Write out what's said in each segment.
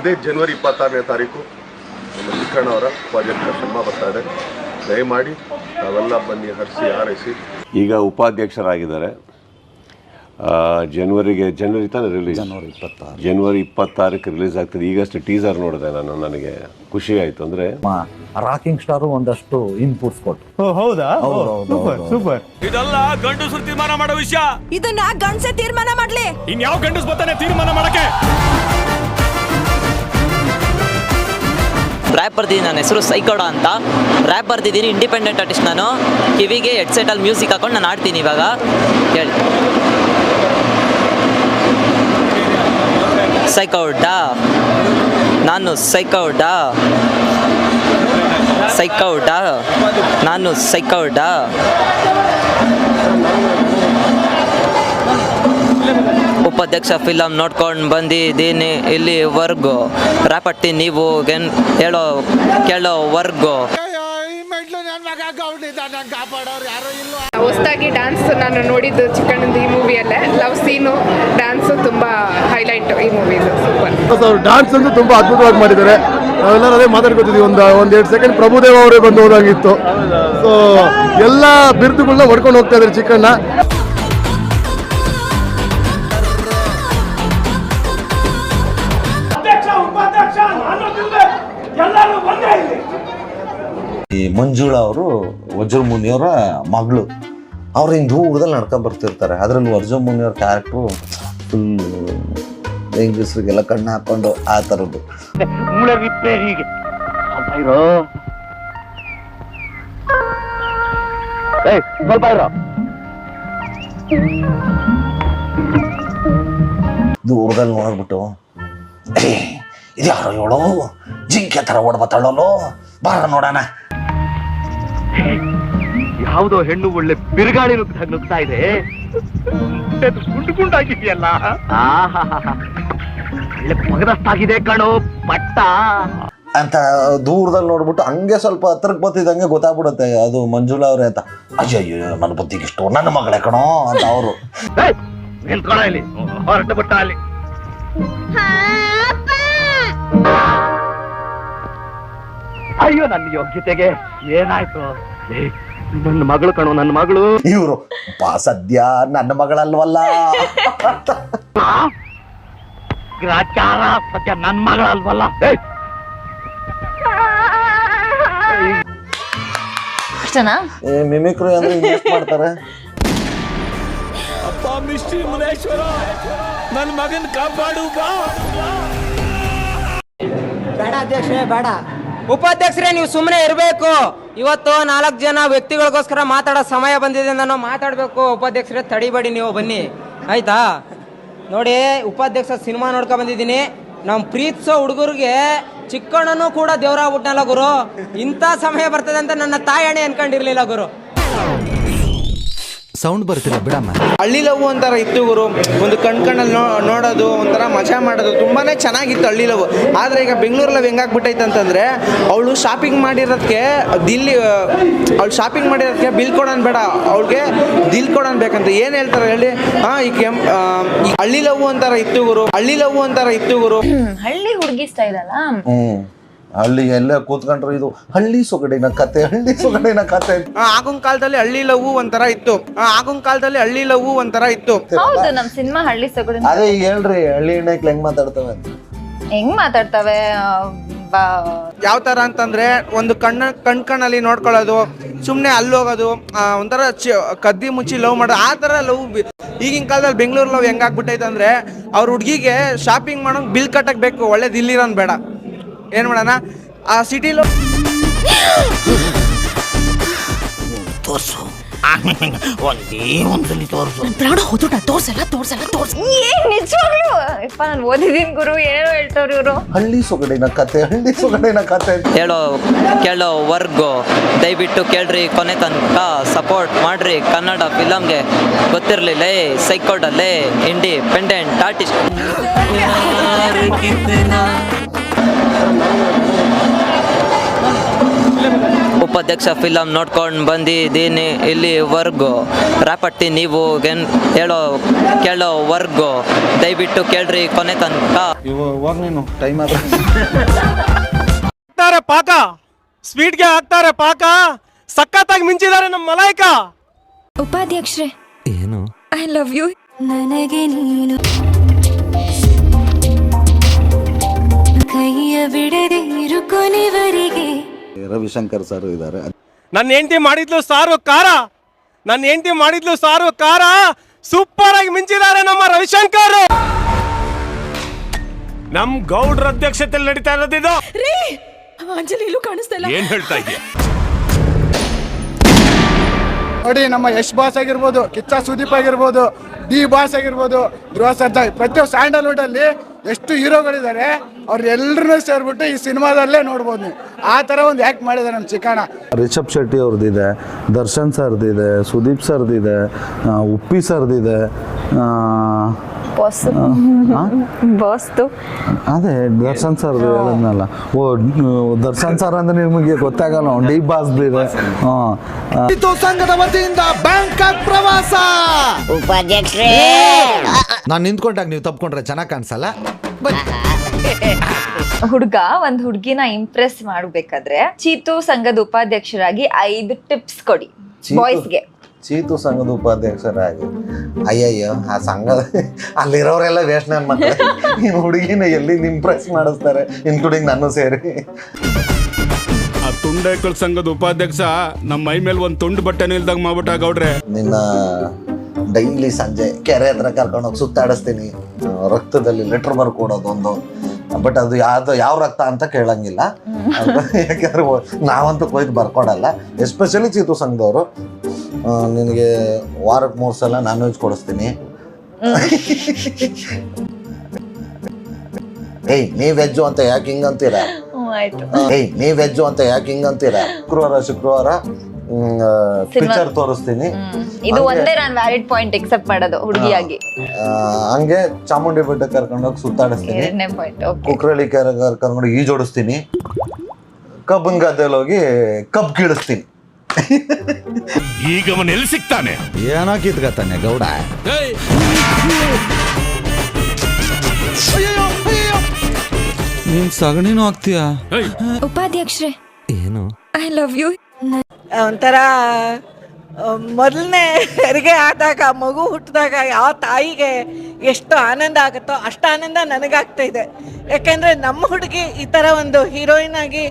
ಇದೇ ಜನವರಿ ಇಪ್ಪತ್ತಾರನೇ ತಾರೀಕು ನಮ್ಮ ಚಿಕ್ಕಣ್ಣವರ ಉಪಾಧ್ಯಕ್ಷ ಶರ್ಮ ಬರ್ತಾರೆ ದಯಮಾಡಿ ನಾವೆಲ್ಲ ಬನ್ನಿ ಹರಿಸಿ ಹಾರೈಸಿ. ಈಗ ಉಪಾಧ್ಯಕ್ಷರಾಗಿದ್ದಾರೆ. ಆ, ಜನವರಿಗೆ ಜನವರಿ ತಾನೇ ರಿಲೀಸ್ ಜನವರಿ ಇಪ್ಪತ್ತಾರು. ಜನವರಿ ಇಪ್ಪತ್ತಾರಕ್ಕೆ ರಿಲೀಸ್ ಆಗ್ತದೆ. ಈಗಷ್ಟೇ ಟೀಸರ್ ನೋಡಿದೆ ನಾನು ನನಗೆ ಖುಷಿ ಆಯ್ತು ಅಂದ್ರೆ. ರಾಕಿಂಗ್ ಸ್ಟಾರ್ ಒಂದಷ್ಟು ಇನ್ಪುಟ್ಸ್ ಕೊಟ್ಟು ಹೌದಾ? ಸೂಪರ್ ಸೂಪರ್ ಇದೆಲ್ಲ ಗಂಡಸರು ತೀರ್ಮಾನ ಮಾಡೋ ವಿಷಯ. ಇದನ್ನ ಗಂಡಸೆ ತೀರ್ಮಾನ ಮಾಡ್ಲಿ. ಇನ್ಯಾವ ಗಂಡಸ್ ಬರ್ತಾನೆ ತೀರ್ಮಾನ ಮಾಡಕ್ಕೆ? ರ್ಯಾಪ್ ಬರ್ತಿದ್ದೀನಿ ನನ್ನ ಹೆಸರು ಸೈಕೋಡ ಅಂತ. ರ್ಯಾಪ್ ಬರ್ತಿದ್ದೀನಿ ಇಂಡಿಪೆಂಡೆಂಟ್ ಆರ್ಟಿಸ್ಟ್ ನಾನು. ಕಿವಿಗೆ ಹೆಡ್ಸೆಟಲ್ಲಿ ಮ್ಯೂಸಿಕ್ ಹಾಕೊಂಡು ನಾನು ಆಡ್ತೀನಿ ಇವಾಗ. ಹೇಳಿ. ಸೈಕೌಡ. ನಾನು ಸೈಕೌಡ. ಸೈಕೌಡ. ನಾನು ಸೈಕೌಡ. ಉಪಾಧ್ಯಕ್ಷ ಫಿಲಮ್ ನೋಡ್ಕೊಂಡು ಬಂದಿದ್ದೀನಿ ಇಲ್ಲಿವರೆಗೂ. ರಾಪಟ್ಟಿ ನೀವು ಹೇಳೋ ಕೇಳೋವರೆಗೂ. ಹೊಸದಾಗಿ ಡ್ಯಾನ್ಸ್ ನಾನು ನೋಡಿದ್ದು ಚಿಕ್ಕಣ್ಣದ ಈ ಮೂವಿಯಲ್ಲೇ. ಲವ್ ಸೀನು ಡ್ಯಾನ್ಸ್ ತುಂಬಾ ಹೈಲೈಟ್ ಈ ಮೂವಿ ಸೂಪರ್ ಅವ್ರು ಡಾನ್ಸ್ ಅಂತೂ ತುಂಬಾ ಅದ್ಭುತವಾಗಿ ಮಾಡಿದ್ದಾರೆ. ನಾವೆಲ್ಲರೂ ಅದೇ ಮಾತಾಡ್ಕೊತಿದ್ವಿ ಒಂದು ಒಂದು ಎರಡು ಸೆಕೆಂಡ್ ಪ್ರಭುದೇವ ಅವರೇ ಬಂದು ಹೋದಂಗಿತ್ತು. ಸೊ ಎಲ್ಲ ಬಿರುದುಗಳನ್ನ ಹೊಡ್ಕೊಂಡು ಹೋಗ್ತಾ ಇದ್ದಾರೆ ಚಿಕ್ಕಣ್ಣ. ಮಂಜುಳಾ ಅವರು ವಜ್ರ ಮುನಿಯವರ ಮಗಳು. ಅವ್ರು ಹಿಂಗೆ ದೂರದಲ್ಲಿ ನಡ್ಕೊಂಡ್ ಬರ್ತಿರ್ತಾರೆ. ಅದರಲ್ಲಿ ವಜ್ರ ಮುನಿಯವ್ರ ಕ್ಯಾರೆಕ್ಟ್ರು ಫುಲ್ ಹೆಂಗಸ್ರಿಗೆಲ್ಲ ಕಣ್ಣು ಹಾಕೊಂಡು ಆ ಥರದ್ದು ದೂರದಲ್ಲಿ ನೋಡ್ಬಿಟ್ಟು "ಏ, ಇದ್ಯಾರೋ ಹೇಳೋ ಜಿಂಕೆ ಥರ ಓಡ್ಬತ್ತಾಳಲ್ಲೋ ಬಾರ ನೋಡೋಣ. ಯಾವುದೋ ಹೆಣ್ಣು ಒಳ್ಳೆ ಬಿರುಗಾಳಿ ನುಗ್ಗ ನುಗ್ತಾ ಇದೆ. ಗುಂಡು ಗುಂಡಾಗಿದೆಯಲ್ಲ? ಒಳ್ಳೆ ಮಗದಷ್ಟಾಗಿದೆ ಕಣೋ ಪಟ್ಟ. ಅಂತ ದೂರದಲ್ಲಿ ನೋಡ್ಬಿಟ್ಟು ಹಂಗೆ ಸ್ವಲ್ಪ ಹತ್ರಕ್ಕೆ ಬತ್ತಿದಂಗೆ ಗೊತ್ತಾಗ್ಬಿಡುತ್ತೆ ಅದು ಮಂಜುಳಾ ಅವ್ರೆ ಅಂತ. ಅಯ್ಯಯ್ಯೋ ನನ್ನ ಬುದ್ಧಿಗೆ ಇಷ್ಟು ನನ್ನ ಮಗಳೇ ಕಣೋ ಅಂತ ಅವರು. ನಿಲ್ಕೊಳ ಇಲ್ಲಿ. ಹೊರಟ ಬಿಟ್ಟ ಅಲ್ಲಿ. ಅಯ್ಯೋ ನನ್ನ ಯೋಗ್ಯತೆಗೆ ಏನಾಯ್ತು? ನನ್ನ ಮಗಳು ಕಣೋ ನನ್ನ ಮಗಳು. ಇವರು ಪಾ ಸದ್ಯ ನನ್ನ ಮಗಳಲ್ವಲ್ಲ? ಗ್ರಾಚಾರ ಸದ್ಯ ನನ್ನ ಮಗಳಲ್ವಲ್ಲ? ಏ, ಅಷ್ಟನಾ? ಏ ಮಿಮಿಕ್ರಿ ಅಂದ್ರೆ ಇನ್ವೆಸ್ಟ್ ಮಾಡ್ತಾರೆ? ಅಪ್ಪ ಮಿಸ್ಟ್ರಿ ಮುನೇಶ್ವರ ನನ್ನ ಮಗನ್ ಕಾಪಾಡು ಬಾ. ಬೇಡ ಅಧ್ಯಕ್ಷ ಬೇಡ. ಉಪಾಧ್ಯಕ್ಷರೇ, ನೀವು ಸುಮ್ಮನೆ ಇರಬೇಕು. ಇವತ್ತು ನಾಲ್ಕು ಜನ ವ್ಯಕ್ತಿಗಳಿಗೋಸ್ಕರ ಮಾತಾಡೋ ಸಮಯ ಬಂದಿದೆ ನಾನು ಮಾತಾಡಬೇಕು. ಉಪಾಧ್ಯಕ್ಷರೇ, ತಡಿಬೇಡಿ ನೀವು, ಬನ್ನಿ. ಆಯ್ತಾ? ನೋಡಿ, ಉಪಾಧ್ಯಕ್ಷ ಸಿನಿಮಾ ನೋಡ್ಕೊ ಬಂದಿದ್ದೀನಿ. ನಮ್ಮ ಪ್ರೀತಿಸೋ ಹುಡುಗರಿಗೆ ಚಿಕ್ಕಣ್ಣನೂ ಕೂಡ ದೇವರಾಗ್ಬಿಟ್ನಲ್ಲ ಗುರು. ಇಂಥ ಸಮಯ ಬರ್ತದೆ ಅಂತ ನನ್ನ ತಾಯಣೆ ಅನ್ಕೊಂಡಿರ್ಲಿಲ್ಲ ಗುರು. ಸೌಂಡ್ ಬರ್ತಿಲ್ಲ ಬಿಡಮ್ಮ. ಹಳ್ಳಿ ಲವ್ ಒಂಥರ ಇತ್ತು ಗುರು. ಒಂದು ಕಣ್ ಕಣ್ಣಲ್ಲಿ ನೋ ನೋಡೋದು ಒಂಥರ ಮಜಾ ಮಾಡೋದು ತುಂಬಾನೇ ಚೆನ್ನಾಗಿತ್ತು ಹಳ್ಳಿ ಲವ್. ಆದರೆ ಈಗ ಬೆಂಗಳೂರು ಲವ್ ಹೆಂಗಾಗ್ಬಿಟ್ಟೈತೆ ಅಂತಂದರೆ ಅವಳು ಶಾಪಿಂಗ್ ಮಾಡಿರೋದಕ್ಕೆ ದಿಲ್ಲಿ ಅವಳು ಶಾಪಿಂಗ್ ಮಾಡಿರೋದಕ್ಕೆ ಬಿಲ್ ಕೊಡೋನ್ ಬೇಡ. ಅವಳಿಗೆ ದಿಲ್ ಕೊಡೋನ್ ಬೇಕಂತ. ಏನು ಹೇಳ್ತಾರೆ ಹೇಳಿ? ಹಾಂ ಈ ಕೆಂ ಆ, ಈ ಹಳ್ಳಿ ಲವ್ ಒಂಥರ ಇತ್ತು ಗುರು. ಹಳ್ಳಿ ಲವ್ ಒಂಥರ ಇತ್ತು ಗುರು. ಹಳ್ಳಿ ಹುಡುಗಿ ಸ್ಟೈಲ್ ಅಲ್ಲ? ಹಳ್ಳಿ ಎಲ್ಲ ಕೂತ್ಕೊಂಡ್ರು ಇದು ಹಳ್ಳಿ ಸೊಗಡಿನ ಕತೆ ಹಳ್ಳಿ ಸೊಗಡಿನ ಕತೆ. ಆಗಿನ ಕಾಲದಲ್ಲಿ ಹಳ್ಳಿ ಲವ್ ಒಂಥರ ಇತ್ತು. ಆ, ಆಗಿನ ಕಾಲದಲ್ಲಿ ಹಳ್ಳಿ ಲವ್ ಒಂಥರ ಇತ್ತು. ಹೌದು ನಮ್ ಸಿನಿಮಾ ಹಳ್ಳಿ ಸೊಗಡಿನ ಅದೇ ಈಗ ಹೇಳ್ರಿ ಹಳ್ಳಿ ಹೆಣ್ಣಕ್ಕೆ ಹೆಂಗ್ ಮಾತಾಡ್ತವೆ? ಅಂತ ಹೆಂಗ್ ಮಾತಾಡ್ತವೆ? ಯಾವ ತರ ಅಂತಂದ್ರೆ ಒಂದು ಕಣ್ಣ ಕಣ್ ಕಣ್ಣಲ್ಲಿ ನೋಡ್ಕೊಳ್ಳೋದು ಸುಮ್ಮನೆ ಅಲ್ಲಿ ಹೋಗೋದು ಒಂಥರ ಚ ಕದ್ದಿ ಮುಚ್ಚಿ ಲವ್ ಮಾಡೋದು ಆ ತರ ಲವ್ ಈಗಿನ ಕಾಲದಲ್ಲಿ ಬೆಂಗಳೂರು ಲವ್ ಹೆಂಗಾಗ್ಬಿಟ್ಟೈತೆ ಅಂದ್ರೆ ಅವ್ರ ಹುಡುಗಿಗೆ ಶಾಪಿಂಗ್ ಮಾಡೋ ಬಿಲ್ ಕಟ್ಟಕ್ ಬೇಕು ಒಳ್ಳೇದು ಇಲ್ಲಿರೋನ್ ಬೇಡ. ಏನು ಮಾಡೋಣ? ಆ ಸಿಟಿ ತೋರ್ಸು. ಪ್ರಾಣ ಹೋದ್ಬಿಟ್ಟ ತೋರ್ಸಲ್ಲ ತೋರ್ಸಲ್ಲ ತೋರ್ಸ ಏನ್ ನಿಜವಾಗ್ಲು? ಯಪ್ಪ ನಾನು ಓದಿದೀನಿ ಗುರು ಏನೇನೋ ಹೇಳ್ತಾವ್ರಿ ಇವರು. ಹಳ್ಳಿ ಸೊಗಡಿನ ಕತೆ ಹಳ್ಳಿ ಸೊಗಡಿನ ಕತೆ. ಹೇಳೋ ಕೇಳೋವರೆಗೂ ದಯವಿಟ್ಟು ಕೇಳ್ರಿ ಕೊನೆ ತನಕ ಸಪೋರ್ಟ್ ಮಾಡ್ರಿ. ಕನ್ನಡ ಫಿಲಮ್ಗೆ ಗೊತ್ತಿರಲಿಲ್ಲ. ಸೈಕೋಡಲ್ಲೇ ಇಂಡಿಪೆಂಡೆಂಟ್ ಆರ್ಟಿಸ್ಟ್ ಉಪಾಧ್ಯಕ್ಷ ಫಿಲಂ ನೋಡ್ಕೊಂಡು ಬಂದಿದ್ದೀನಿ ಇಲ್ಲಿವರೆಗೂ ರಾಪಟ್ಟಿ ನೀವು ಕೇಳೋ ಹೇಳೋ ಕೇಳೋವರೆಗೂ ದಯವಿಟ್ಟು ಕೇಳ್ರಿ ಕೊನೆ ತನಕ. ನೀನು. ಟೈಮ್ ಹಾಕ್ತಾರೆ ಪಾಕ. ಸ್ವೀಟ್ಗೆ ಹಾಕ್ತಾರೆ ಪಾಕ. ಸಖತ್ತಾಗಿ ಮಿಂಚಿದ್ದಾರೆ ನಮ್ಮ ಮಲಾಯ್ಕ. ಉಪಾಧ್ಯಕ್ಷರೇ ಏನು? ಐ ಲವ್ ಯು ನನಗೆ ನೀನು ಕೈಯ ಬಿಡದೆ ಇರು ಕೊನೆವರೆಗೆ ರವಿಶಂಕರ್ ಸರ್ ಇದ್ದಾರೆ. ನನ್ನ ಹೆಂಡತಿ ಮಾಡಿದ್ಲು ಸಾರು ಖಾರ. ನನ್ನ ಹೆಂಡತಿ ಮಾಡಿದ್ಲು ಸಾರು ಖಾರ. ಸೂಪರ್ ಆಗಿ ಮಿಂಚಿದ್ದಾರೆ ನಮ್ಮ ರವಿಶಂಕರ್. ನಮ್ ಗೌಡ್ರ ಅಧ್ಯಕ್ಷತೆಯಲ್ಲಿ ನಡೀತಾ ಇರೋದಿದು ಅಂಜಲಿ ಇಲ್ಲೂ ಕಾಣಿಸ್ತಾ ಇಲ್ಲ. ಏನ್ ಹೇಳ್ತಾ ಇದೀಯ ನೋಡಿ ನಮ್ಮ ಯಶ್ ಬಾಸ್ ಆಗಿರ್ಬೋದು ಕಿಚ್ಚ ಸುದೀಪ್ ಆಗಿರ್ಬೋದು ಡಿ ಬಾಸ್ ಆಗಿರ್ಬೋದು ಧ್ರುವ ಸರ್ಜಾ ಪ್ರತಿಯೊಂದು ಸ್ಯಾಂಡಲ್ವುಡ್ ಅಲ್ಲಿ ಎಷ್ಟು ಹೀರೋಗಳಿದ್ದಾರೆ ಅವ್ರೆಲ್ಲರೂ ಸೇರಿಬಿಟ್ಟು ಈ ಸಿನಿಮಾದಲ್ಲೇ ನೋಡ್ಬೋದು ನೀವು. ಆ ಥರ ಒಂದು ಆ್ಯಕ್ಟ್ ಮಾಡಿದ್ದಾರೆ ನಮ್ಮ ಚಿಕ್ಕಣ್ಣ. ರಿಷಬ್ ಶೆಟ್ಟಿ ಅವ್ರದ್ದಿದೆ, ದರ್ಶನ್ ಸರ್ದಿದೆ, ಸುದೀಪ್ ಸರ್ದಿದೆ ಉಪ್ಪಿ ಸರ್ದಿದೆ ಬಾಸ್ ಬಸ್ ಬಾಸ್ದು ಅದೇ ದರ್ಶನ್ ಸರ್ ಹೇಳದ್ನಲ್ಲ. ಓ ದರ್ಶನ್ ಸರ್ ಅಂದ್ರೆ ನಿಮಗೆ ಗೊತ್ತಾಗಲ್ಲ ಡಿ ಬಾಸ್ದಿದೆ ಹಾಂ ಸಂಘದ ವತಿಯಿಂದ ಬ್ಯಾಂಕಾಕ್ ಪ್ರವಾಸ! ಉಪಾಧ್ಯಕ್ಷರೇ! ನಾನು ನಿಂತ್ಕೊಂಡಾಗ ನೀವು ತಪ್ಕೊಂಡ್ರೆ ಚೆನ್ನಾಗಿ ಕಾಣಿಸಲ್ಲ? ಹುಡುಗ ಒಂದ್ ಹುಡುಗಿನ ಇಂಪ್ರೆಸ್ ಮಾಡ್ಬೇಕಾದ್ರೆ ಚೀತು ಸಂಘದ ಉಪಾಧ್ಯಕ್ಷರಾಗಿ ಐದು ಟಿಪ್ಸ್ ಕೊಡಿ ಬಾಯ್ಸ್ಗೆ ಚೀತು ಸಂಘದ ಉಪಾಧ್ಯಕ್ಷರಾಗಿ. ಅಯ್ಯಯ್ಯೋ ಆ ಸಂಘ ಅಲ್ಲಿರೋರೆಲ್ಲ ವೇಸ್ಟ್ ನನ್ನ ಮಕ್ಕಳು ಈ ಹುಡುಗಿನ ಎಲ್ಲಿ ಇಂಪ್ರೆಸ್ ಮಾಡಿಸ್ತಾರೆ ಇನ್ಕ್ಲೂಡಿಂಗ್ ನಾನು ಸೇರಿ. ಆ ತುಂಡೇಕಲ್ ಸಂಘದ ಉಪಾಧ್ಯಕ್ಷ ನಮ್ಮ ಮೈ ಮೇಲೆ ಒಂದು ತುಂಡು ಬಟ್ಟೆನ ಇಲ್ದಾಗ ಮಾಡ್ಬಿಟ್ಟ ಗೌಡ್ರೆ. ನಿನ್ನ ಡೈಲಿ ಸಂಜೆ ಕೆರೆ ಹತ್ರ ಕರ್ಕೊಂಡೋಗಿ ಸುತ್ತಾಡಿಸ್ತೀನಿ. ಆ, ರಕ್ತದಲ್ಲಿ ಲೆಟ್ರ್ ಬರ್ಕೊಡೋದು ಒಂದು. ಬಟ್ ಅದು ಯಾವ್ದು ಯಾವ ರಕ್ತ ಅಂತ ಕೇಳಂಗಿಲ್ಲ. ಯಾಕಂದ್ರೆ ನಾವಂತೂ ಕೊಯ್ದು ಬರ್ಕೊಡಲ್ಲ. ಎಸ್ಪೆಷಲಿ ಚಿತ್ರ ಸಂಘದವರು. ನಿನಗೆ ವಾರಕ್ಕೆ ಮೂರು ಸಲ ನಾನ್ ವೆಜ್ ಕೊಡಿಸ್ತೀನಿ. ಏಯ್ ನೀ ವೆಜ್ಜು ಅಂತ ಯಾಕೆ ಹಿಂಗಂತೀರಾ ಏಯ್ ನೀ ವೆಜ್ಜು ಅಂತ ಯಾಕೆ ಹಿಂಗಂತೀರಾ ಶುಕ್ರವಾರ ಶುಕ್ರವಾರ ಪಿಕ್ಚರ್ ತೋರಿಸ್ತೀನಿ. ಇದು ಒಂದೇ ನಾನು ವ್ಯಾಲಿಡ್ ಪಾಯಿಂಟ್ ಎಕ್ಸೆಪ್ಟ್ ಮಾಡೋದು ಹುಡುಗಿಯಾಗಿ. ಹಂಗೆ ಚಾಮುಂಡಿ ಬೆಟ್ಟ ಕರ್ಕೊಂಡೋಗಿ ಸುತ್ತಾಡಿಸ್ತೀನಿ. ಎರಡನೇ ಪಾಯಿಂಟ್ ಓಕೆ ಕುಕ್ರಳ್ಳಿ ಕೆರೆ ಕರ್ಕೊಂಡು ಈಜೋಡಿಸ್ತೀನಿ ಕಬ್ಬನ್ ಗದ್ದೆಯಲ್ಲಿ ಹೋಗಿ ಕಬ್ ಕೀಳಿಸ್ತೀನಿ. ಈಗ ಅವನ್ ಎಲ್ಲಿ ಸಿಗ್ತಾನೆ? ಏನೋ ಕಿತ್ಕತಾನೆ ಗೌಡ. ನೀನ್ ಸಗಣಿನೂ ಆಗ್ತೀಯಾ? ಉಪಾಧ್ಯಕ್ಷರೇ. ಏನು? ಐ ಲವ್ ಯು ಒಂಥರ ಮೊದಲನೇ ಹೆರಿಗೆ ಆದಾಗ, ಮಗು ಹುಟ್ಟಿದಾಗ ಯಾವ ತಾಯಿಗೆ ಎಷ್ಟು ಆನಂದ ಆಗುತ್ತೋ ಅಷ್ಟು ಆನಂದ ನನಗಾಗ್ತಾ ಇದೆ. ಯಾಕೆಂದರೆ ನಮ್ಮ ಹುಡುಗಿ ಈ ಥರ ಒಂದು ಹೀರೋಯಿನ್ ಆಗಿ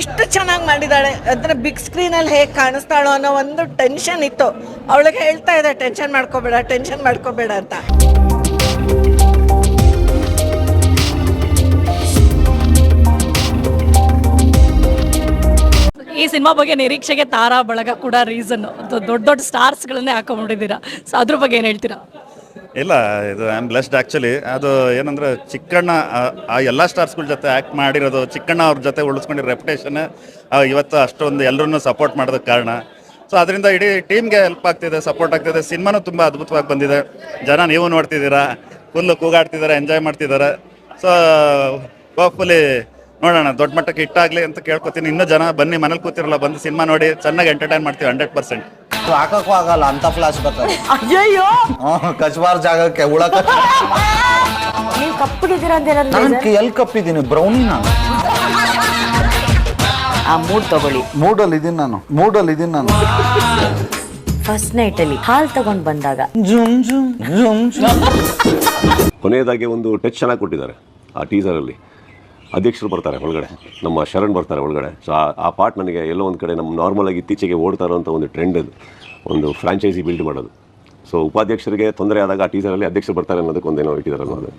ಇಷ್ಟು ಚೆನ್ನಾಗಿ ಮಾಡಿದ್ದಾಳೆ ಅಂದರೆ ಬಿಗ್ ಸ್ಕ್ರೀನಲ್ಲಿ ಹೇಗೆ ಕಾಣಿಸ್ತಾಳೋ ಅನ್ನೋ ಒಂದು ಟೆನ್ಷನ್ ಇತ್ತು. ಅವಳಿಗೆ ಹೇಳ್ತಾ ಇದೆ ಟೆನ್ಷನ್ ಮಾಡ್ಕೋಬೇಡ ಟೆನ್ಷನ್ ಮಾಡ್ಕೋಬೇಡ ಅಂತ. ಈ ಸಿನಿಮಾ ಬಗ್ಗೆ ನಿರೀಕ್ಷೆಗೆ ತಾರಾ ಬಳಗ ಕೂಡ ರೀಸನ್ ದೊಡ್ಡ ದೊಡ್ಡ ಸ್ಟಾರ್ಸ್ಗಳನ್ನೇ ಹಾಕೊಂಡ್ಬಿಟ್ಟಿದ್ದೀರಾ. ಸೊ ಅದ್ರ ಬಗ್ಗೆ ಏನು ಹೇಳ್ತೀರಾ? ಇಲ್ಲ, ಇದು ಐ ಆಮ್ ಬ್ಲೆಸ್ಡ್ ಆ್ಯಕ್ಚುಲಿ ಅದು ಏನಂದ್ರೆ ಚಿಕ್ಕಣ್ಣ, ಆ- ಎಲ್ಲ ಸ್ಟಾರ್ಸ್ಗಳ ಜೊತೆ ಆ್ಯಕ್ಟ್ ಮಾಡಿರೋದು ಚಿಕ್ಕಣ್ಣ ಅವ್ರ ಜೊತೆ ಉಳಿಸ್ಕೊಂಡಿರೋ ರೆಪ್ಯುಟೇಷನ್ ಇವತ್ತು ಅಷ್ಟೊಂದು ಎಲ್ಲರನ್ನೂ ಸಪೋರ್ಟ್ ಮಾಡೋದಕ್ಕೆ ಕಾರಣ. ಸೊ ಅದರಿಂದ ಇಡೀ ಟೀಮ್ಗೆ ಹೆಲ್ಪ್ ಆಗ್ತಿದೆ ಸಪೋರ್ಟ್ ಆಗ್ತಿದೆ. ಸಿನಿಮಾನು ತುಂಬ ಅದ್ಭುತವಾಗಿ ಬಂದಿದೆ. ಜನ ನೀವು ನೋಡ್ತಿದ್ದೀರಾ ಫುಲ್ಲು ಕೂಗಾಡ್ತಿದ್ದಾರೆ ಎಂಜಾಯ್ ಮಾಡ್ತಿದ್ದಾರೆ. ಸೊ ಹೋಪ್ಫುಲಿ ನೋಡೋಣ ದೊಡ್ಡ ಮಟ್ಟಕ್ಕೆ ಹಿಟ್ಟಾಗಲಿ ಅಂತ ಕೇಳ್ಕೊತೀನಿ. ಇನ್ನೂ ಜನ ಬನ್ನಿ ಮನೇಲಿ ಕೂತಿರಲ್ಲ ಬಂದು ಸಿನಿಮಾ ನೋಡಿ ಚೆನ್ನಾಗಿ ಎಂಟರ್ಟೈನ್ ಮಾಡ್ತೀವಿ ಹಂಡ್ರೆಡ್ ಪರ್ಸೆಂಟ್ ಹಾಕಕ್ಕೂ ಆಗಲ್ಲ ಅಂತ ಫ್ಲಾಶ್ ಬರ್ತದೆ. ಅಯ್ಯಯ್ಯೋ! ಕಚ್ಬಾರ್ ಜಾಗಕ್ಕೆ ಎಲ್ ನೀವು ಕಪ್ಪಗಿದ್ದೀರಾ ಅಂತ ಏನಾದ್ರು ನಾನು ಎಲ್ಲಿ ಕಪ್ಪಿದ್ದೀನಿ? ಬ್ರೌನಿ ನಾನು. ಆ ಮೂಡ್ ತಗೊಳ್ಳಿ. ಮೂಡಲ್ಲಿ ಇದೀನಿ ನಾನು. ಮೂಡಲ್ಲಿ ಇದೀನಿ ನಾನು. ಫಸ್ಟ್ ನೈಟ್ ಅಲ್ಲಿ ಹಾಲ್ ತಗೊಂಡ್ ಬಂದಾಗ. ಜುಮ್ ಜುಮ್ ಜುಮ್ ಜುಮ್. ಕೊನೆಯದಾಗಿ ಒಂದು ಟಚ್ ಚೆನ್ನಾಗಿ ಕೊಟ್ಟಿದ್ದಾರೆ ಆ ಟೀಸರಲ್ಲಿ ಅಧ್ಯಕ್ಷರು ಬರ್ತಾರೆ ಒಳಗಡೆ, ನಮ್ಮ ಶರಣ್ ಬರ್ತಾರೆ ಒಳಗಡೆ. ಸೊ ಆ ಪಾರ್ಟ್ ನನಗೆ ಎಲ್ಲೋ ಒಂದು ಕಡೆ ನಮ್ಮ ನಾರ್ಮಲಾಗಿ ಇತ್ತೀಚೆಗೆ ಓಡ್ತಾ ಇರೋಂಥ ಒಂದು ಟ್ರೆಂಡ್ ಅದು, ಒಂದು ಫ್ರಾಂಚೈಸಿ ಬಿಲ್ಡ್ ಮಾಡೋದು. ಸೊ ಉಪಾಧ್ಯಕ್ಷರಿಗೆ ತೊಂದರೆ ಆದಾಗ ಆ ಟೀಸರಲ್ಲಿ ಅಧ್ಯಕ್ಷರು ಬರ್ತಾರೆ ಅನ್ನೋದಕ್ಕೆ ಒಂದೇನೋ ಇಟ್ಟಿದ್ದಾರೆ ಅನ್ನೋದು.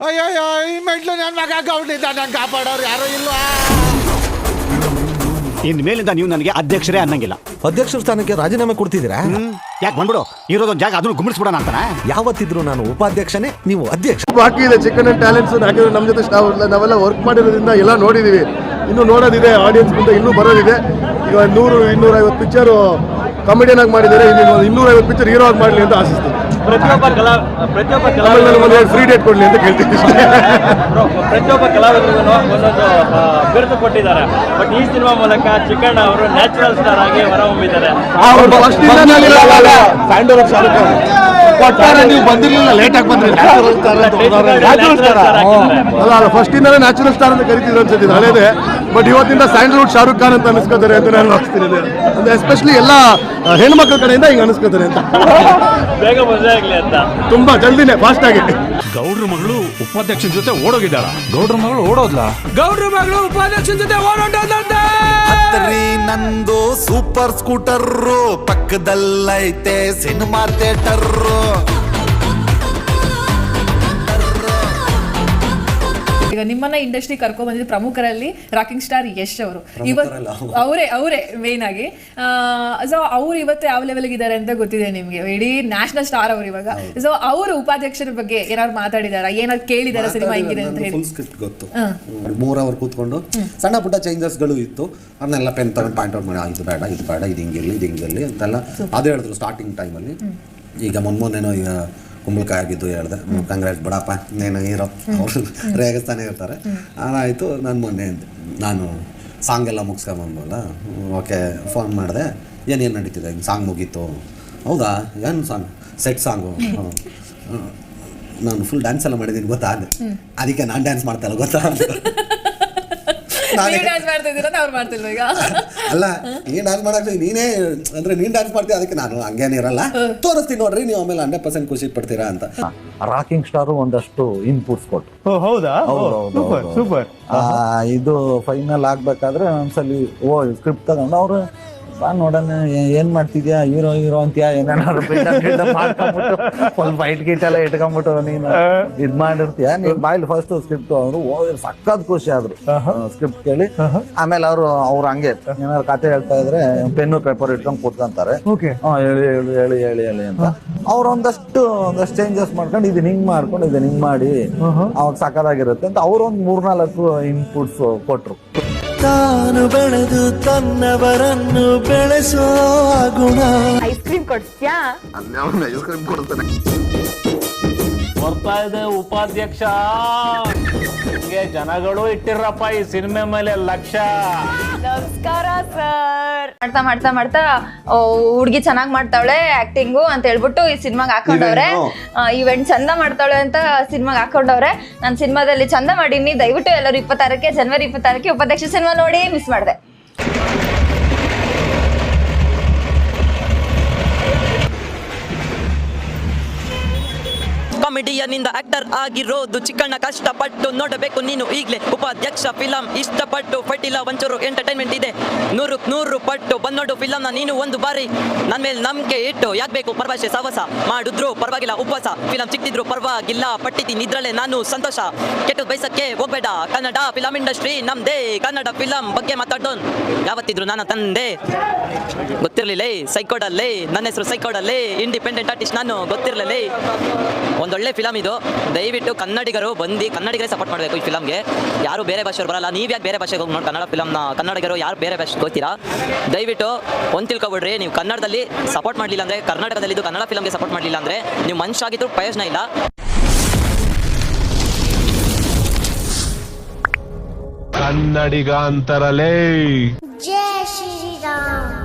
ಅಯ್ಯಯ್ಯೋ, ಈ ಮೆಟ್ಲು ನನ್ನ ಮಗ ಗೌಡಿದ್ದ ಕಾಪಾಡೋರು ಯಾರು ಇಲ್ವಾ ಇನ್ ಮೇಲಿಂದ ನೀವು ನನಗೆ ಅಧ್ಯಕ್ಷರೇ ಅನ್ನಂಗಿಲ್ಲ. ಅಧ್ಯಕ್ಷರ ಸ್ಥಾನಕ್ಕೆ ರಾಜೀನಾಮೆ ಕೊಡ್ತಿದ್ದೀರಾ? ಯಾಕೆ ಬಂದ್ಬಿಡು? ಇರೋದೊಂದು ಜಾಗ ಅದನ್ನು ಗುಮ್ಮಿಸ್ಬಿಡೋಣ ಅಂತಾನೆ? ಯಾವತ್ತಿದ್ರು ನಾನು ಉಪಾಧ್ಯಕ್ಷನೇ ನೀವು ಅಧ್ಯಕ್ಷ. ಬಾಕಿ ಇದೆ ಚಿಕನ್ ಅಂಡ್ ಟ್ಯಾಲೆಂಟ್ಸ್ ಹಾಕಿದ್ರೆ ನಮ್ಮ ಜೊತೆ ನಾವು ನಾವೆಲ್ಲ ವರ್ಕ್ ಮಾಡಿರೋದ್ರಿಂದ ಎಲ್ಲ ನೋಡಿದೀವಿ. ಇನ್ನು ನೋಡೋದಿದೆ ಆಡಿಯನ್ಸ್ ಮುಂದೆ ಇನ್ನೂ ಬರೋದಿದೆ. ಈಗ ನೂರು ಇನ್ನೂರೈವತ್ತು ಪಿಕ್ಚರು ಕಾಮಿಡಿಯನ್ ಆಗಿ ಮಾಡಿದ್ದಾರೆ. ಇನ್ನು ಇನ್ನೂರೈವತ್ತು ಪಿಕ್ಚರ್ ಹೀರೋ ಆಗಿ ಮಾಡಲಿ ಅಂತ ಆಶಿಸ್ತೀನಿ. ಪ್ರತಿಯೊಬ್ಬ ಕಲಾ ಪ್ರತಿಯೊಬ್ಬ ಫ್ರೀ ಡೇಟ್ ಕೊಡ್ಲಿ ಅಂತ ಕೇಳ್ತೀನಿ ಪ್ರತಿಯೊಬ್ಬ ಕಲಾವಿದರಿಗೂ ಒಂದೊಂದು ಬಿರುದು ಕೊಟ್ಟಿದ್ದಾರೆ. ಬಟ್ ಈ ಸಿನಿಮಾ ಮೂಲಕ ಚಿಕ್ಕಣ್ಣ ಅವರು ನ್ಯಾಚುರಲ್ ಸ್ಟಾರ್ ಆಗಿ ಹೊರಹೊಮ್ಮಿದ್ದಾರೆ. ಒಟ್ಟಾರೆ ನೀವು ಬಂದಿರ್ಲಿಲ್ಲ ಲೇಟ್ ಆಗಿ ಬಂದ್ರಿ ಅಲ್ಲ ಫಸ್ಟ್ ಇಂದಾನೆ ನ್ಯಾಚುರಲ್ ಸ್ಟಾರ್ ಅಂತ ಕರಿತಿದ್ರು ಅನ್ಸುತ್ತೆ. ಹಳೇದೆ. ಬಟ್ ಇವತ್ತಿಂದ ಸ್ಯಾಂಡಲ್ವುಡ್ ಶಾರುಖ್ ಖಾನ್ ಅಂತ ಅನಿಸ್ಕೋತಾರೆ ಅಂತ ನಾನು ಭಾವಿಸ್ತೀನಿ ಅಂದ್ರೆ ಎಸ್ಪೆಷಲಿ ಎಲ್ಲ ಹೆಣ್ಮಕ್ಳ ಕಡೆಯಿಂದ ಹಿಂಗೆ ಅನಿಸ್ಕೋತಾರೆ ಅಂತ. ಬೇಗ ಮಜಾ ಆಗಲಿ ಅಂತ. ತುಂಬಾ ಜಲ್ದಿನೇ ಫಾಸ್ಟ್ ಆಗಿ. ಗೌಡ್ರ ಮಗಳು ಉಪಾಧ್ಯಕ್ಷನ ಜೊತೆ ಓಡೋಗಿದ್ದಾಳ. ಗೌಡ್ರ ಮಗಳು ಓಡೋದ್ಲ? ಗೌಡ್ರ ಮಗಳು ಉಪಾಧ್ಯಕ್ಷನ ಜೊತೆ ಓಡೋದಂತೆ ನಂದು ಸೂಪರ್ ಸ್ಕೂಟರ್ ಪಕ್ಕದಲ್ಲೈತೆ ಸಿನಿಮಾ ಥಿಯೇಟರ್ ಈಗ ನಿಮ್ಮನ್ನ ಇಂಡಸ್ಟ್ರಿ ಕರ್ಕೊಂಡ್ ಬಂದಿದ್ದು ಪ್ರಮುಖರಲ್ಲಿ ರಾಕಿಂಗ್ ಸ್ಟಾರ್ ಯಶ್ ಅವರು. ಇವತ್ತು ಅವರೇ ಅವರೇ ಮೇನ್ ಆಗಿ. ಸೊ ಅವ್ರು ಇವತ್ತು ಯಾವ ಲೆವೆಲ್ಗೆ ಇದ್ದಾರೆ ಅಂತ ಗೊತ್ತಿದೆ ನಿಮ್ಗೆ. ಇಡೀ ನ್ಯಾಷನಲ್ ಸ್ಟಾರ್ ಅವರು ಇವಾಗ. ಸೊ ಅವರು ಉಪಾಧ್ಯಕ್ಷರ ಬಗ್ಗೆ ಏನಾದ್ರು ಮಾತಾಡಿದಾರ? ಏನಾದ್ರು ಕೇಳಿದಾರ ಸಿನಿಮಾ ಹೆಂಗಿದೆ ಅಂತ ಹೇಳಿ? ಸ್ಕ್ರಿಪ್ಟ್ ಗೊತ್ತು. ಮೂರ್ ಅವರ್ ಕೂತ್ಕೊಂಡು ಸಣ್ಣ ಪುಟ್ಟ ಚೇಂಜಸ್ಗಳು ಇತ್ತು. ಅದನ್ನೆಲ್ಲ ಪೆನ್ ತಗೊಂಡು ಪಾಯಿಂಟ್ ಔಟ್ ಮಾಡಿ ಇದು ಬೇಡ ಇದು ಬೇಡ ಇದು ಹಿಂಗಿರ್ಲಿ ಇದು ಹಿಂಗಿರ್ಲಿ ಅಂತೆಲ್ಲ ಅದೇ ಹೇಳಿದ್ರು ಸ್ಟಾರ್ಟಿಂಗ್ ಟೈಮಲ್ಲಿ ಈಗ ಮೊನ್ಮೊನ್ನೇನೋ ಈಗ ಕುಂಬಳಕಾಯಿ ಆಗಿದ್ದು ಹೇಳ್ದೆ. ಕಾಂಗ್ರೆಸ್ ಬಿಡಪ್ಪ ನೀನು ಹೀರೋ ಅವರು ರೇಗಿಸ್ತಾನೆ ಇರ್ತಾರೆ. ಅದಾಯಿತು ನಾನು ಮೊನ್ನೆ ನಾನು ಸಾಂಗ್ ಎಲ್ಲ ಮುಗಿಸ್ಕೊಂಬಂದಲ್ಲ ಓಕೆ ಫೋನ್ ಮಾಡಿದೆ. ಏನೇನು ನಡೀತಿದೆ? ಹಿಂಗೆ ಸಾಂಗ್ ಮುಗೀತು. ಹೌದಾ? ಏನು ಸಾಂಗ್? Set song. ನಾನು ಫುಲ್ ಡ್ಯಾನ್ಸ್ ಎಲ್ಲ ಮಾಡಿದ್ದೀನಿ ಗೊತ್ತಾ? ಅಂದೆ. ಅದಕ್ಕೆ ನಾನು ಡ್ಯಾನ್ಸ್ ಮಾಡ್ತಾ ಇಲ್ಲ ಗೊತ್ತಾ? ಡ್ಯಾನ್ಸ್ ಮಾಡ್ತಾ ಇದ್ದೀರಾ ಅವ್ರು ಮಾಡ್ತಿಲ್ವ ಈಗ? ಅಲ್ಲ ನೀನ್ ಡ್ಯಾನ್ಸ್ ಮಾಡಕ್ಕೆ ನೀನೇ ಅಂದ್ರೆ ನೀನ್ ಡ್ಯಾನ್ಸ್ ಮಾಡ್ತೀಯ ಅದಕ್ಕೆ ನಾನು ಹಂಗೇನಿರಲ್ಲ ತೋರಿಸ್ತೀನಿ ನೋಡ್ರಿ ನೀವು ಆಮೇಲೆ ಹಂಡ್ರೆಡ್ ಪರ್ಸೆಂಟ್ ಖುಷಿ ಪಡ್ತೀರಾ ಅಂತ. ರಾಕಿಂಗ್ ಸ್ಟಾರ್ ಒಂದಷ್ಟು ಇನ್ಪುಟ್ಸ್ ಕೊಟ್ಟು ಹೌದಾ? ಸೂಪರ್ ಇದು ಫೈನಲ್ ಆಗ್ಬೇಕಾದ್ರೆ ಒಂದ್ಸಲಿ ಓ ಸ್ಕ್ರಿಪ್ಟ್ ತಗೊಂಡು ಅವ್ರು ಬಾ ನೋಡೋಣ ಏನ್ ಮಾಡ್ತಿದ್ಯಾ? Hero hero ಅಂತ್ಯಾ? ಏನೇನಾದ್ರು ಒಂದ್ ಫೈಟ್ ಗೀಟ್ ಎಲ್ಲ ಇಟ್ಕೊಂಡ್ಬಿಟ್ಟು ನೀನು ಇದ್ ಮಾಡಿರ್ತೀಯ? ನೀನ್ ಬಾಯ್ಲಿ ಫಸ್ಟ್ ಸ್ಕ್ರಿಪ್ಟ್ ಅವ್ರು ಓದಿ ಸಕ್ಕತ್ ಖುಷಿ ಆದ್ರು. ಸ್ಕ್ರಿಪ್ಟ್ ಕೇಳಿ. ಆಮೇಲೆ ಅವರು ಅವ್ರು ಹಂಗೆ ಏನಾದ್ರು ಕತೆ ಹೇಳ್ತಾ ಇದ್ರೆ ಪೆನ್ನು ಪೇಪರ್ ಇಟ್ಕೊಂಡ್ ಕೂತ್ಕೊಂತಾರೆ. ಹೇಳಿ ಹೇಳಿ ಹೇಳಿ ಹೇಳಿ ಹೇಳಿ ಅಂತ. ಅವ್ರ ಒಂದಷ್ಟು ಒಂದಷ್ಟು ಚೇಂಜಸ್ ಮಾಡ್ಕೊಂಡು ಇದನ್ನ ಹಿಂಗ್ ಮಾಡ್ಕೊಂಡು ಇದನ್ನ ಹಿಂಗ್ ಮಾಡಿ ಅವಾಗ ಸಕ್ಕದಾಗಿರುತ್ತೆ ಅಂತ ಅವ್ರು ಒಂದ್ ಮೂರ್ನಾಲ್ಕು ಇನ್ಪುಟ್ಸ್ ಕೊಟ್ರು. ತಾನು ಬೆಳೆದು ತನ್ನವರನ್ನು ಬೆಳೆಸೋ ಗುಣ. ಐಸ್ ಕ್ರೀಮ್ ಕೊಡ್ಸ್ಯಾ ಬರ್ತಾ ಇದೆ ಉಪಾಧ್ಯಕ್ಷ. ಹಂಗೆ ಜನಗಳು ಇಟ್ಟಿರಪ್ಪ ಈ ಸಿನಿಮೆ ಮೇಲೆ ಲಕ್ಷ. ನಮಸ್ಕಾರ ಸರ್ ಮಾಡ್ತಾ ಮಾಡ್ತಾ ಮಾಡ್ತಾ ಹುಡ್ಗಿ ಚೆನ್ನಾಗ್ ಮಾಡ್ತಾವಳೆ ಆಕ್ಟಿಂಗು ಅಂತ ಹೇಳ್ಬಿಟ್ಟು ಈ ಸಿನಿಮಾಗ್ ಹಾಕೊಂಡವ್ರೆ. ಇವೆಂಟ್ ಚಂದ ಮಾಡ್ತಾಳೆ ಅಂತ ಸಿನಿಮಾಗ್ ಹಾಕೊಂಡವ್ರೆ. ನಾನು ಸಿನಿಮಾದಲ್ಲಿ ಚಂದ ಮಾಡಿನಿ. ದಯವಿಟ್ಟು ಎಲ್ಲರೂ ಇಪ್ಪತ್ತಾರಕ್ಕೆ ಜನವರಿ ಇಪ್ಪತ್ತಾರಕ್ಕೆ ಉಪಾಧ್ಯಕ್ಷ ಸಿನಿಮಾ ನೋಡಿ ಮಿಸ್ ಮಾಡಿದೆ. ಕಾಮಿಡಿಯನಿಂದ ಆಕ್ಟರ್ ಆಗಿರೋದು ಚಿಕ್ಕಣ್ಣ ಕಷ್ಟಪಟ್ಟು ನೋಡಬೇಕು. ನೀನು ಈಗಲೇ ಉಪಾಧ್ಯಕ್ಷ ಫಿಲಂ ಇಷ್ಟಪಟ್ಟು ಫಟಿಲ ಒಂಚೂರು ಎಂಟರ್ಟೈನ್ಮೆಂಟ್ ಇದೆ. ನೂರು ನೂರು ಪಟ್ಟು ಬಂದೋಡು ಫಿಲಂನ ನೀನು ಒಂದು ಬಾರಿ ನನ್ನ ಮೇಲೆ ನಂಬಿಕೆ ಇಟ್ಟು ಯಾಕೆ ಬೇಕು? ಪರಭಾಷೆ ಸಾವಸ ಮಾಡಿದ್ರು ಪರವಾಗಿಲ್ಲ, ಉಪವಾಸ. ಫಿಲಂ ಸಿಕ್ತಿದ್ರು ಪರವಾಗಿಲ್ಲ ಪಟ್ಟಿದ್ದೀನಿ ಇದ್ರಲ್ಲೇ ನಾನು ಸಂತೋಷ. ಕೆಟ್ಟದ್ ಬಯಸಕ್ಕೆ ಹೋಗ್ಬೇಡ. ಕನ್ನಡ ಫಿಲಂ ಇಂಡಸ್ಟ್ರಿ ನಮ್ದೇ. ಕನ್ನಡ ಫಿಲಂ ಬಗ್ಗೆ ಮಾತಾಡೋನ್ ಯಾವತ್ತಿದ್ರು ನಾನು ತಂದೆ. ಗೊತ್ತಿರಲಿಲ್ಲ ಸೈಕೋಡಲ್ಲೇ ನನ್ನ ಹೆಸರು ಸೈಕೋಡಲ್ಲೇ ಇಂಡಿಪೆಂಡೆಂಟ್ ಆರ್ಟಿಸ್ಟ್ ನಾನು, ಗೊತ್ತಿರಲಿಲ್ಲ ಒಂದೊಳ್ಳೆ ಫಿಲಮ್ ಇದು. ದಯವಿಟ್ಟು ಕನ್ನಡಿಗರು ಬಂದು ಕನ್ನಡಿಗರೇ ಸಪೋರ್ಟ್ ಮಾಡಬೇಕು ಈ ಫಿಲಮ್ಗೆ ಯಾರು ಬೇರೆ ಭಾಷೆಯವ್ರು ಬರಲ್ಲ ನೀವು ಯಾಕೆ ಬೇರೆ ಭಾಷೆಗೆ ಹೋಗಿ ನೋಡಿ ಕನ್ನಡ ಫಿಲಮ್ನ ಕನ್ನಡಿಗರು ಯಾರು ಬೇರೆ ಭಾಷೆ ಗೊತ್ತೀರಾ? ದಯವಿಟ್ಟು ಒಂದು ತಿಳ್ಕೊಬಿಡ್ರಿ ನೀವು ಕನ್ನಡದಲ್ಲಿ ಸಪೋರ್ಟ್ ಮಾಡಲಿಲ್ಲ ಅಂದರೆ ಕರ್ನಾಟಕದಲ್ಲಿ ಇದು ಕನ್ನಡ ಫಿಲಮ್ಗೆ ಸಪೋರ್ಟ್ ಮಾಡಲಿಲ್ಲ ಅಂದರೆ ನೀವು ಮನುಷ್ಯ ಆಗಿದ್ರು ಪ್ರಯೋಜನ ಇಲ್ಲ. ಕನ್ನಡಿಗ ಅಂತರಲೇ ಜಯ ಶ್ರೀರಾಮ್.